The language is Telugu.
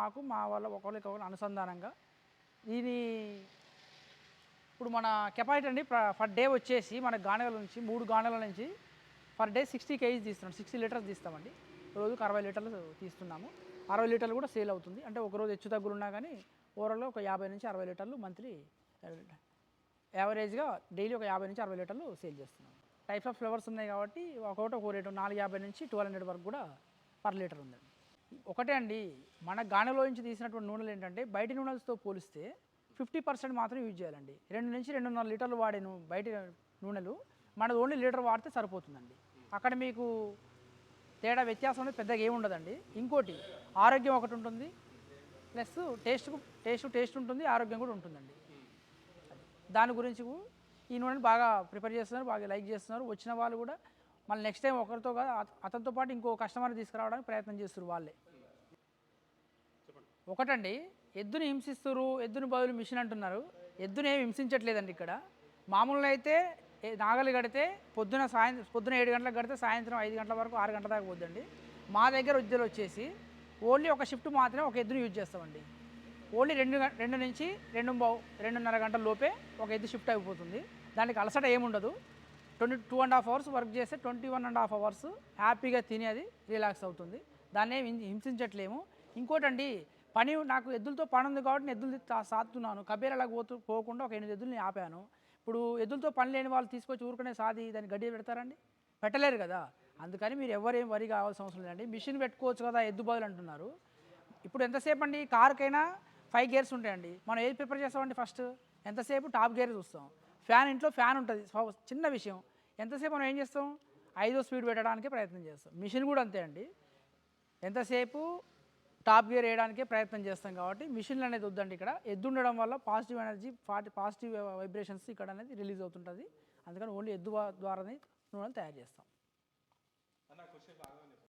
మాకు మా వాళ్ళ ఒకరికి ఒకరు అనుసంధానంగా. దీని ఇప్పుడు మన కెపాసిటీ అండి పర్ డే వచ్చేసి మన గానెల నుంచి మూడు గానెల నుంచి పర్ డే సిక్స్టీ కేజీస్ తీస్తున్నాం సిక్స్టీ లీటర్స్ తీస్తామండి. రోజుకు అరవై లీటర్లు తీస్తున్నాము. అరవై లీటర్లు కూడా సేల్ అవుతుంది. అంటే ఒక రోజు హెచ్చు తగ్గులు ఉన్నా కానీ ఓవరాల్గా ఒక యాభై నుంచి అరవై లీటర్లు మంత్లీ యావరేజ్గా డైలీ ఒక యాభై నుంచి అరవై లీటర్లు సేల్ చేస్తున్నాం. టైప్స్ ఆఫ్ ఫ్లేవర్స్ ఉన్నాయి కాబట్టి ఒకటి ఒక రేటు నాలుగు యాభై నుంచి ట్వెల్వ్ హండ్రెడ్ వరకు కూడా పర్ లీటర్ ఉందండి. ఒకటే అండి మన గానెలో నుంచి తీసినటువంటి నూనెలు ఏంటంటే బయట నూనెలతో పోలిస్తే ఫిఫ్టీ పర్సెంట్ మాత్రం యూజ్ చేయాలండి. రెండు నుంచి రెండున్నర లీటర్లు వాడే బయట నూనెలు మనది ఓన్లీ లీటర్ వాడితే సరిపోతుందండి. అక్కడ మీకు తేడా వ్యత్యాసం అనేది పెద్దగా ఏమి ఉండదండి. ఇంకోటి ఆరోగ్యం ఒకటి ఉంటుంది ప్లస్ టేస్ట్ టేస్ట్ టేస్ట్ ఉంటుంది ఆరోగ్యం కూడా ఉంటుందండి. దాని గురించి ఈ నూనెని బాగా ప్రిపేర్ చేస్తున్నారు బాగా లైక్ చేస్తున్నారు వచ్చిన వాళ్ళు కూడా మళ్ళీ నెక్స్ట్ టైం ఒకరితో కాదు అత- అతనితో పాటు ఇంకో కస్టమర్ తీసుకురావడానికి ప్రయత్నం చేస్తారు వాళ్ళే. ఒకటండి ఎద్దుని హింసిస్తారు ఎద్దుని బదులు మిషన్ అంటున్నారు. ఎద్దుని ఏమి హింసించట్లేదండి ఇక్కడ. మామూలుగా అయితే నాగలి కడితే పొద్దున సాయంత్రం పొద్దున ఏడు గంటలకు కడితే సాయంత్రం ఐదు గంటల వరకు ఆరు గంటల దాకా పోద్దండి. మా దగ్గర ఎద్దులు వచ్చేసి ఓన్లీ ఒక షిఫ్ట్ మాత్రమే ఒక ఎద్దుని యూజ్ చేస్తామండి. ఓన్లీ రెండు రెండు నుంచి రెండు రెండున్నర గంటల లోపే ఒక ఎద్దు షిఫ్ట్ అయిపోతుంది. దానికి అలసట ఏముండదు. Twenty two and half hours work చేస్తే twenty one and half hours హ్యాపీగా తినేది అది రిలాక్స్ అవుతుంది. దాన్ని హిం- హింసించట్లేము. ఇంకోటండి పని నాకు ఎద్దులతో పని ఉంది కాబట్టి నేను ఎద్దులు సాతున్నాను సాత్తున్నాను. కబేరాలకు పోతూ పోకుండా ఒక ఎనిమిది ఎద్దుల్ని ఆపాను. ఇప్పుడు ఎద్దులతో పని లేని వాళ్ళు తీసుకొచ్చి ఊరుకునే సాది దాన్ని గడ్డి పెడతారండి? పెట్టలేరు కదా. అందుకని మీరు ఎవరేం వరి కావాల్సిన అవసరం లేదండి. మిషన్ పెట్టుకోవచ్చు కదా ఎద్దు బదులు అంటున్నారు. ఇప్పుడు ఎంతసేపు అండి కార్కైనా ఫైవ్ గేర్స్ ఉంటాయండి. మనం ఏది ప్రిపేర్ చేస్తామండి ఫస్ట్ ఎంతసేపు? టాప్ గేర్ చూస్తాం. ఫ్యాన్ ఇంట్లో ఫ్యాన్ ఉంటుంది. చిన్న విషయం. ఎంతసేపు మనం ఏం చేస్తాం? ఐదో స్పీడ్ పెట్టడానికి ప్రయత్నం చేస్తాం. మిషన్ కూడా అంతే అండి. ఎంతసేపు టాప్ గేర్ వేయడానికే ప్రయత్నం చేస్తాం కాబట్టి మిషన్లు అనేది వద్దండి ఇక్కడ. ఎద్దు ఉండడం వల్ల పాజిటివ్ ఎనర్జీ పాజిటివ్ వైబ్రేషన్స్ ఇక్కడ అనేది రిలీజ్ అవుతుంటుంది. అందుకని ఓన్లీ ఎద్దు ద్వారానే నూనెలు తయారు చేస్తాం.